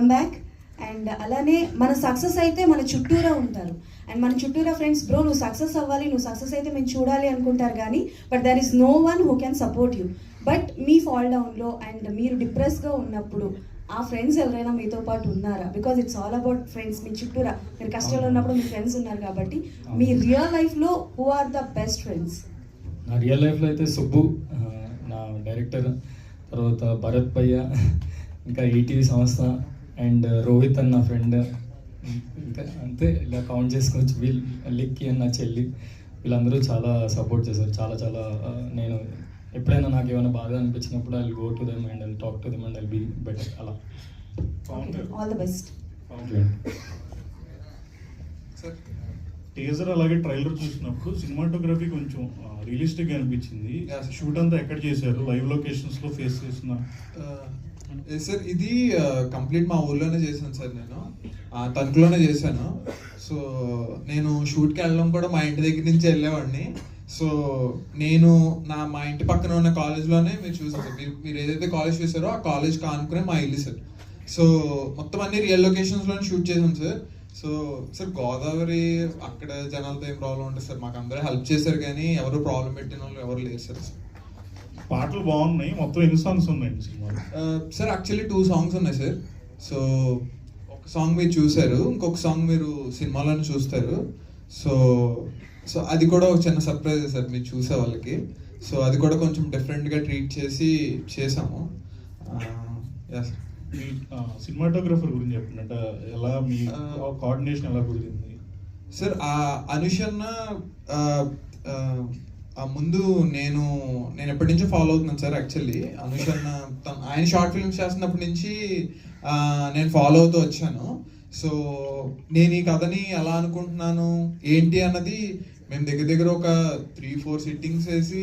Come back and అలానే మన success అయితే మన చుట్టూరా ఉంటారు. అండ్ మన చుట్టూరా ఫ్రెండ్స్ బ్రో నువ్వు సక్సెస్ అవ్వాలి నువ్వు సక్సెస్ అయితే మేము చూడాలి అనుకుంటారు కానీ but there is no one who can support you but me fall డౌన్లో అండ్ మీరు డిప్రెస్గా ఉన్నప్పుడు ఆ ఫ్రెండ్స్ ఎవరైనా మీతో పాటు ఉన్నారా? Because it's all about friends మీ చుట్టూరా. మీరు కష్టాలు ఉన్నప్పుడు మీ ఫ్రెండ్స్ ఉన్నారు కాబట్టి మీ రియల్ లైఫ్లో who are the best friends నా రియల్ లైఫ్లో అయితే సుబ్బు నా డైరెక్టర్ తర్వాత భరత్ భయ్య ఇంకా ఈటీవీ సంస్థ. అండ్ రోహిత్ అన్న ఫ్రెండ్ ఇంకా అంతే ఇలా కౌంట్ చేసుకోవచ్చు. వీళ్ళు లిక్కి అన్న చెల్లి. వీళ్ళందరూ చాలా సపోర్ట్ చేశారు. చాలా చాలా నేను ఎప్పుడైనా నాకు ఏమైనా బాధ అనిపించినప్పుడు I go to them and I talk to them and I be better అలా. All the best sir teaser అలాగే ట్రైలర్ చూసినప్పుడు సినిమాటోగ్రఫీ కొంచెం రియలిస్టిక్గా అనిపించింది. షూట్ అంతా ఎక్కడ చేశారు? లైవ్ లొకేషన్స్లో ఫేస్ చేసిన సార్ ఇది కంప్లీట్ మా ఊర్లోనే చేశాను సార్ నేను. తణుకులోనే చేశాను. సో నేను షూట్కి వెళ్ళడం కూడా మా ఇంటి దగ్గర నుంచి వెళ్ళేవాడిని. సో నేను నా మా ఇంటి పక్కన ఉన్న కాలేజ్లోనే మీరు చూసారు సార్. మీరు మీరు ఏదైతే కాలేజ్ చూసారో ఆ కాలేజ్ కానుకునే మా ఇల్లు సార్. సో మొత్తం అన్ని రియల్ లొకేషన్స్లోనే షూట్ చేశాం సార్. సో సార్ గోదావరి అక్కడ జనాలతో ఏం ప్రాబ్లం ఉంటుంది సార్. మాకు అందరూ హెల్ప్ చేశారు కానీ ఎవరు ప్రాబ్లం పెట్టిన వాళ్ళు ఎవరు లేరు సార్. పాటలు బాగున్నాయి. మొత్తం ఎన్ని సాంగ్స్ ఉన్నాయండి సినిమాలో? సార్ యాక్చువల్లీ టూ సాంగ్స్ ఉన్నాయి సార్. సో ఒక సాంగ్ మీరు చూసారు ఇంకొక సాంగ్ మీరు సినిమాలోనే చూస్తారు. సో సో అది కూడా ఒక చిన్న సర్ప్రైజ్ సార్ మీరు చూసే వాళ్ళకి. సో అది కూడా కొంచెం డిఫరెంట్గా ట్రీట్ చేసి చేసాము. సినిమాటోగ్రఫర్ గురించి చెప్పండి. అంటే ఎలా మీ కోఆర్డినేషన్ ఎలా కుదిరింది? సార్ ఆ అనుషన్న ఆ, ముందు నేను నేను ఎప్పటి నుంచో ఫాలో అవుతున్నాను సార్ యాక్చువల్లీ అనుష్ తన- ఆయన షార్ట్ ఫిల్మ్స్ చేస్తున్నప్పటి నుంచి నేను ఫాలో అవుతూ వచ్చాను. సో నేను ఈ కథని ఎలా అనుకుంటున్నాను ఏంటి అన్నది మేము దగ్గర దగ్గర ఒక త్రీ ఫోర్ సిట్టింగ్స్ వేసి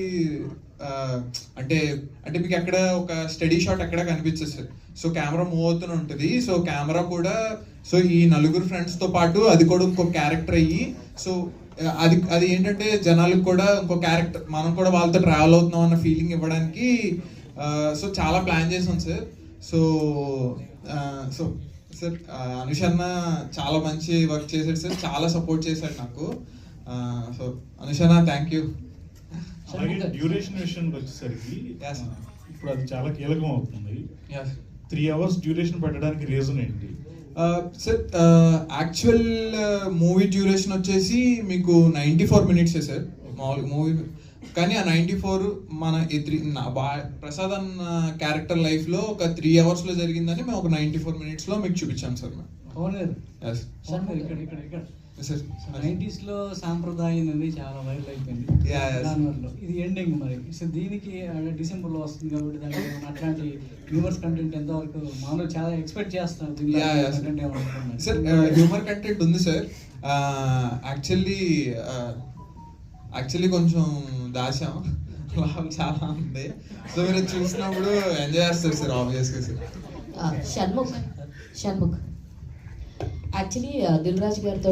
అంటే అంటే మీకు ఎక్కడ ఒక స్టడీ షాట్ ఎక్కడ కనిపించేస్తుంది సార్ సో కెమెరా మూవ్ అవుతూనే ఉంటుంది. సో కెమెరా కూడా సో ఈ నలుగురు ఫ్రెండ్స్తో పాటు అది కూడా ఇంకో క్యారెక్టర్ అయ్యి సో అది అది ఏంటంటే జనాలకు కూడా ఇంకో క్యారెక్టర్ మనం కూడా వాళ్ళతో ట్రావెల్ అవుతున్నాం అన్న ఫీలింగ్ ఇవ్వడానికి సో చాలా ప్లాన్ చేసాం సార్ సో సో సార్ ఆ, అనుష్ అన్న చాలా మంచి వర్క్ చేశాడు సార్ చాలా సపోర్ట్ చేశాడు నాకు. ఆ, సో అనుష్ అన్న థ్యాంక్ యూ అలాగే డ్యూరేషన్ విషయానికి వచ్చేసరికి ఇప్పుడు అది చాలా కీలకం అవుతుంది. Yes. త్రీ అవర్స్ డ్యూరేషన్ పెట్టడానికి రీజన్ ఏంటి? సార్ యాక్చువల్ మూవీ డ్యూరేషన్ వచ్చేసి మీకు నైంటీ ఫోర్ మినిట్సే సార్. మామూలుగా మూవీ కానీ ఆ నైంటీ ఫోర్ మన ఈ త్రీ ప్రసాద్ అన్న క్యారెక్టర్ లైఫ్లో ఒక త్రీ అవర్స్లో జరిగిందని మేము ఒక నైంటీ ఫోర్ మినిట్స్లో మీకు చూపించాం సార్ మేము నైంటీస్లో సాంప్రదాయం అనేది చాలా వైరల్ అయిపోయింది. దానివల్ల. ఇది ఎండింగ్ మరి. సో దీనికి డిసెంబర్లో వస్తుంది కాబట్టి దానికి అట్లాంటి వ్యూవర్స్ కంటెంట్ ఎంతవరకు మామూలు చాలా ఎక్స్పెక్ట్ చేస్తున్నారు. సార్ హ్యూమర్ కంటెంట్ ఉంది సార్ యాక్చువల్లీ యాక్చువల్లీ కొంచెం దాచాం. లాభం చాలా ఉంది. సో మీరు చూసినప్పుడు ఎంజాయ్ చేస్తారు సార్ ఆబ్వియస్గా సార్ షణ్ముఖ్. షణ్ముఖ్. యాక్చువల్లీ దిల్ రాజు గారితో